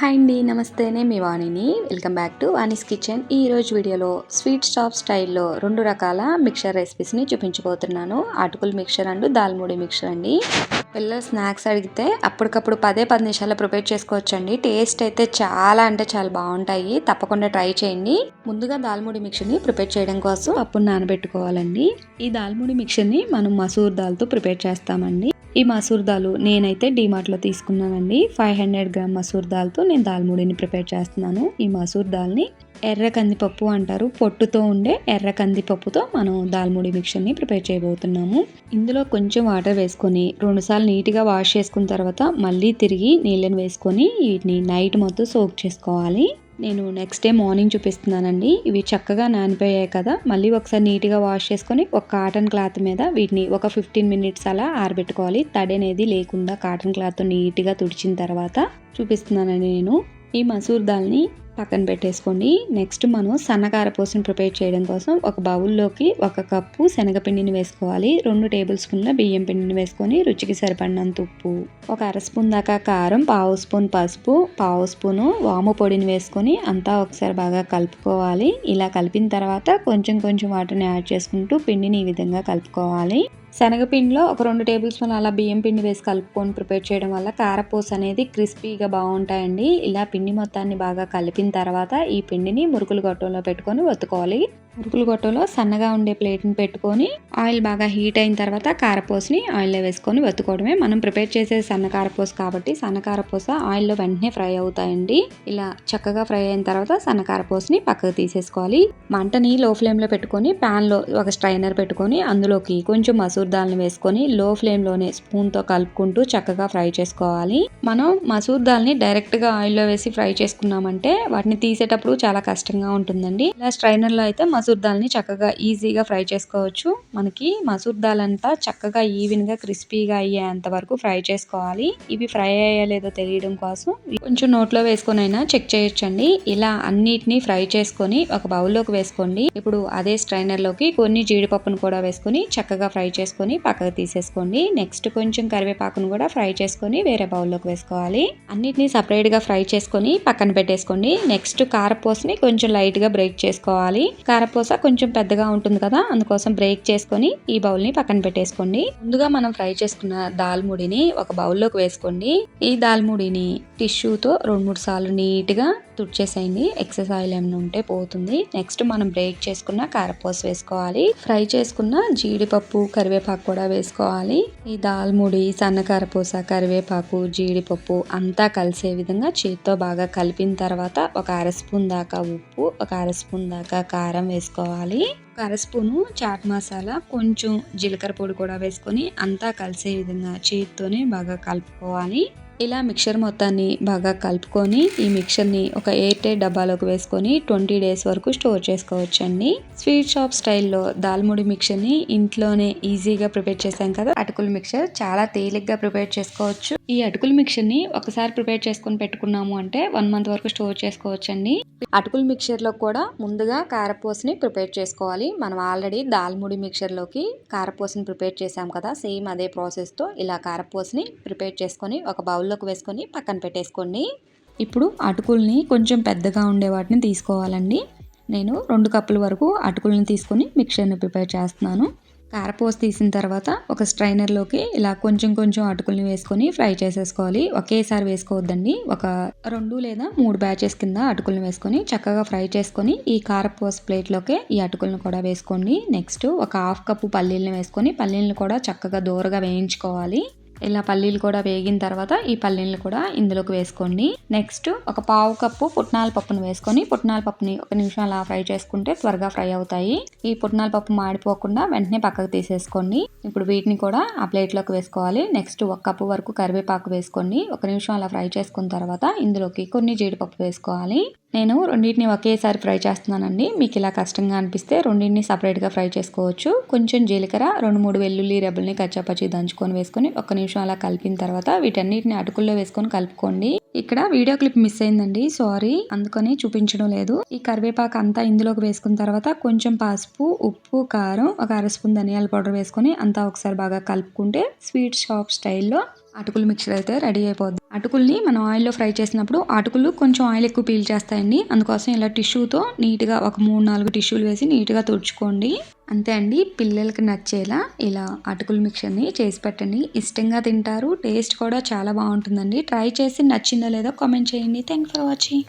Hi అండి నమస్తేనే మీ వాణిని. Welcome back to Vani's kitchen. ఈ రోజు వీడియోలో స్వీట్ స్టాప్ స్టైల్లో రెండు రకాల మిక్చర్ రెసిపీస్ని చూపించబోతున్నాను. అటుకులు మిక్చర్ అండ్ దాల్మూడి మిక్చర్ అండి. పిల్లలు స్నాక్స్ అడిగితే అప్పటికప్పుడు పదే పది నిమిషాల్లో ప్రిపేర్ చేసుకోవచ్చండి. టేస్ట్ అయితే చాలా అంటే చాలా బాగుంటాయి. తప్పకుండా ట్రై చేయండి. ముందుగా దాల్మూడి మిక్చర్ని ప్రిపేర్ చేయడం కోసం అప్పుడు నానబెట్టుకోవాలండి. ఈ దాల్మూడి మిక్చర్ని మనం మసూర్ దాల్తో ప్రిపేర్ చేస్తామండి. ఈ మసూర్ దాలు నేనైతే డీమార్ట్లో తీసుకున్నానండి. ఫైవ్ హండ్రెడ్ గ్రామ్ మసూర్ దాల్తో నేను దాల్మూడిని ప్రిపేర్ చేస్తున్నాను. ఈ మసూర్ దాల్ని ఎర్ర కందిపప్పు అంటారు. పొట్టుతో ఉండే ఎర్ర కందిపప్పుతో మనం దాల్ముడి మిక్చర్ని ప్రిపేర్ చేయబోతున్నాము. ఇందులో కొంచెం వాటర్ వేసుకొని రెండుసార్లు నీట్గా వాష్ చేసుకున్న తర్వాత మళ్ళీ తిరిగి నీళ్ళని వేసుకొని వీటిని నైట్ మొత్తం సోక్ చేసుకోవాలి. నేను నెక్స్ట్ డే మార్నింగ్ చూపిస్తున్నానండి. ఇవి చక్కగా నానిపోయాయి కదా. మళ్ళీ ఒకసారి నీట్గా వాష్ చేసుకొని ఒక కాటన్ క్లాత్ మీద వీటిని ఒక ఫిఫ్టీన్ మినిట్స్ అలా ఆరబెట్టుకోవాలి. తడి అనేది లేకుండా కాటన్ క్లాత్ నీట్గా తుడిచిన తర్వాత చూపిస్తున్నానండి నేను. ఈ మసూర్ దాల్ని పక్కన పెట్టేసుకోండి నెక్స్ట్ మనం సన్నకార పోసిన ప్రిపేర్ చేయడం కోసం ఒక బౌల్లోకి ఒక కప్పు శనగపిండిని వేసుకోవాలి. రెండు టేబుల్ స్పూన్ల బియ్యం పిండిని వేసుకొని రుచికి సరిపడినంత ఉప్పు ఒక అర స్పూన్ దాకా కారం పావు స్పూన్ పసుపు పావు స్పూను వాము పొడిని వేసుకొని అంతా ఒకసారి బాగా కలుపుకోవాలి. ఇలా కలిపిన తర్వాత కొంచెం కొంచెం వాటర్ని యాడ్ చేసుకుంటూ పిండిని ఈ విధంగా కలుపుకోవాలి. శనగపిండిలో ఒక రెండు టేబుల్ స్పూన్ అలా బియ్యం పిండి వేసి కలుపుకొని ప్రిపేర్ చేయడం వల్ల కారపూస అనేది క్రిస్పీగా బాగుంటాయండి. ఇలా పిండి మొత్తాన్ని బాగా కలిపిన తర్వాత ఈ పిండిని మురుకులు గొట్టంలో పెట్టుకొని ఒత్తుకోవాలి. మురుకులు గొట్టలో సన్నగా ఉండే ప్లేట్ని పెట్టుకొని ఆయిల్ బాగా హీట్ అయిన తర్వాత కారపూసని ఆయిల్లో వేసుకొని వత్తుకోవడమే మనం ప్రిపేర్ చేసే సన్న కారపూస కాబట్టి సన్న కారపూస ఆయిల్లో వెంటనే ఫ్రై అవుతాయండి. ఇలా చక్కగా ఫ్రై అయిన తర్వాత సన్న కారపూసని పక్కకు తీసేసుకోవాలి. మంటని లో ఫ్లేమ్లో పెట్టుకొని ప్యాన్లో ఒక స్ట్రైనర్ పెట్టుకొని అందులోకి కొంచెం మసూర్ దాల్ని వేసుకొని లో ఫ్లేమ్లోనే స్పూన్తో కలుపుకుంటూ చక్కగా ఫ్రై చేసుకోవాలి. మనం మసూర్ దాల్ని డైరెక్ట్గా ఆయిల్లో వేసి ఫ్రై చేసుకున్నామంటే వాటిని తీసేటప్పుడు చాలా కష్టంగా ఉంటుందండి. ఇలా స్ట్రైనర్లో అయితే మసూర్ దాల్ని చక్కగా ఈజీగా ఫ్రై చేసుకోవచ్చు. మనకి మసూర్ దాల్ అంతా చక్కగా ఈవెన్గా క్రిస్పీగా అయ్యేంత వరకు ఫ్రై చేసుకోవాలి. ఇవి ఫ్రై అయ్యా లేదో తెలియడం కోసం కొంచెం నోట్లో వేసుకొని అయినా చెక్ చేయొచ్చండి. ఇలా అన్నిటిని ఫ్రై చేసుకొని ఒక బౌల్లోకి వేసుకోండి. ఇప్పుడు అదే స్ట్రైనర్లోకి కొన్ని జీడిపప్పును కూడా వేసుకొని చక్కగా ఫ్రై చేసుకొని పక్కకు తీసేసుకోండి. నెక్స్ట్ కొంచెం కరివేపాకును కూడా ఫ్రై చేసుకొని వేరే బౌల్లోకి వేసుకోవాలి. అన్నిటిని సపరేట్గా ఫ్రై చేసుకొని పక్కన పెట్టేసుకోండి. నెక్స్ట్ కారపూసని కొంచెం లైట్గా బ్రేక్ చేసుకోవాలి. కార కారపూస కొంచెం పెద్దగా ఉంటుంది కదా అందుకోసం బ్రేక్ చేసుకొని ఈ బౌల్ని పక్కన పెట్టేసుకోండి. ముందుగా మనం ఫ్రై చేసుకున్న దాల్ముడిని ఒక బౌల్లోకి వేసుకోండి. ఈ దాల్ముడిని టిష్యూతో రెండు మూడు సార్లు నీట్గా తుడిచేసేయండి. ఎక్సెస్ ఆయిల్ ఏమైనా ఉంటే పోతుంది. నెక్స్ట్ మనం బ్రేక్ చేసుకున్న కారపూస వేసుకోవాలి. ఫ్రై చేసుకున్న జీడిపప్పు కరివేపాకు కూడా వేసుకోవాలి. ఈ దాల్ ముడి సన్న కారపూస కరివేపాకు జీడిపప్పు అంతా కలిసే విధంగా చేతితో బాగా కలిపిన తర్వాత ఒక అర స్పూన్ దాకా ఉప్పు ఒక అర స్పూన్ దాకా కారం వేసుకోవాలి. ఒక అర స్పూను చాట్ మసాలా కొంచెం జీలకర్ర పొడి కూడా వేసుకొని అంతా కలిసే విధంగా చేతితోనే బాగా కలుపుకోవాలి. ఇలా మిక్చర్ మొత్తాన్ని బాగా కలుపుకొని ఈ మిక్చర్ని ఒక ఎయిర్ టైట్ డబ్బాలోకి వేసుకొని ట్వంటీ డేస్ వరకు స్టోర్ చేసుకోవచ్చండి. స్వీట్ షాప్ స్టైల్లో దాల్ముడి మిక్చర్ని ఇంట్లోనే ఈజీగా ప్రిపేర్ చేశాం కదా. అటుకుల మిక్చర్ చాలా తేలిగ్గా ప్రిపేర్ చేసుకోవచ్చు. ఈ అటుకుల మిక్చర్ని ఒకసారి ప్రిపేర్ చేసుకొని పెట్టుకున్నాము అంటే వన్ మంత్ వరకు స్టోర్ చేసుకోవచ్చండి. అటుకుల మిక్చర్లో కూడా ముందుగా కారపూసని ప్రిపేర్ చేసుకోవాలి. మనం ఆల్రెడీ దాల్ముడి మిక్చర్లోకి కారపూసని ప్రిపేర్ చేసాం కదా సేమ్ అదే ప్రాసెస్తో ఇలా కారపూసని ప్రిపేర్ చేసుకొని ఒక బౌల్లోకి వేసుకొని పక్కన పెట్టేసుకోండి. ఇప్పుడు అటుకుల్ని కొంచెం పెద్దగా ఉండే వాటిని తీసుకోవాలండి. నేను రెండు కప్పుల వరకు అటుకులను తీసుకొని మిక్చర్ని ప్రిపేర్ చేస్తున్నాను. కారపూస తీసిన తర్వాత ఒక స్ట్రైనర్లోకి ఇలా కొంచెం కొంచెం అటుకుల్ని వేసుకొని ఫ్రై చేసేసుకోవాలి. ఒకేసారి వేసుకోవద్దండి. ఒక రెండు లేదా మూడు బ్యాచెస్ కింద అటుకుల్ని వేసుకొని చక్కగా ఫ్రై చేసుకొని ఈ కారపోస్ ప్లేట్లోకి ఈ అటుకులను కూడా వేసుకోండి. నెక్స్ట్ ఒక హాఫ్ కప్పు పల్లీలను వేసుకొని పల్లీలను కూడా చక్కగా దూరగా వేయించుకోవాలి. ఇలా పల్లీలు కూడా వేగిన తర్వాత ఈ పల్లీలు కూడా ఇందులోకి వేసుకోండి. నెక్స్ట్ ఒక పావు కప్పు పుట్నాల పప్పును వేసుకొని పుట్నాల పప్పుని ఒక నిమిషం అలా ఫ్రై చేసుకుంటే త్వరగా ఫ్రై అవుతాయి. ఈ పుట్నాల పప్పు మాడిపోకుండా వెంటనే పక్కకు తీసేసుకోండి. ఇప్పుడు వీటిని కూడా ఆ ప్లేట్లోకి వేసుకోవాలి. నెక్స్ట్ ఒక కప్పు వరకు కరివేపాకు వేసుకోండి. ఒక నిమిషం అలా ఫ్రై చేసుకున్న తర్వాత ఇందులోకి కొన్ని జీడిపప్పు వేసుకోవాలి. నేను రెండింటిని ఒకేసారి ఫ్రై చేస్తున్నానండి. మీకు ఇలా కష్టంగా అనిపిస్తే రెండింటిని సపరేట్గా ఫ్రై చేసుకోవచ్చు. కొంచెం జీలకర్ర రెండు మూడు వెల్లుల్లి రెబ్బల్ని కచ్చాపచ్చి దంచుకొని వేసుకొని ఒక నిమిషం అలా కలిపిన తర్వాత వీటన్నిటిని అటుకుల్లో వేసుకొని కలుపుకోండి. ఇక్కడ వీడియో క్లిప్ మిస్ అయిందండి. సారీ. అందుకని చూపించడం లేదు. ఈ కరివేపాకు అంతా ఇందులోకి వేసుకున్న తర్వాత కొంచెం పసుపు ఉప్పు కారం ఒక అర స్పూన్ ధనియాల పౌడర్ వేసుకొని అంతా ఒకసారి బాగా కలుపుకుంటే స్వీట్ షాప్ స్టైల్లో అటుకులు మిక్చర్ అయితే రెడీ అయిపోద్ది. అటుకుల్ని మనం ఆయిల్లో ఫ్రై చేసినప్పుడు అటుకులు కొంచెం ఆయిల్ ఎక్కువ పీల్ చేస్తాయండి. అందుకోసం ఇలా టిష్యూతో నీట్గా ఒక మూడు నాలుగు టిష్యూలు వేసి నీట్గా తుడుచుకోండి. అంతే అండి పిల్లలకి నచ్చేలా ఇలా అటుకుల మిక్చర్ని చేసి పెట్టండి. ఇష్టంగా తింటారు టేస్ట్ కూడా చాలా బాగుంటుందండి. ట్రై చేసి నచ్చిందో లేదో కామెంట్ చేయండి. Thank for watching.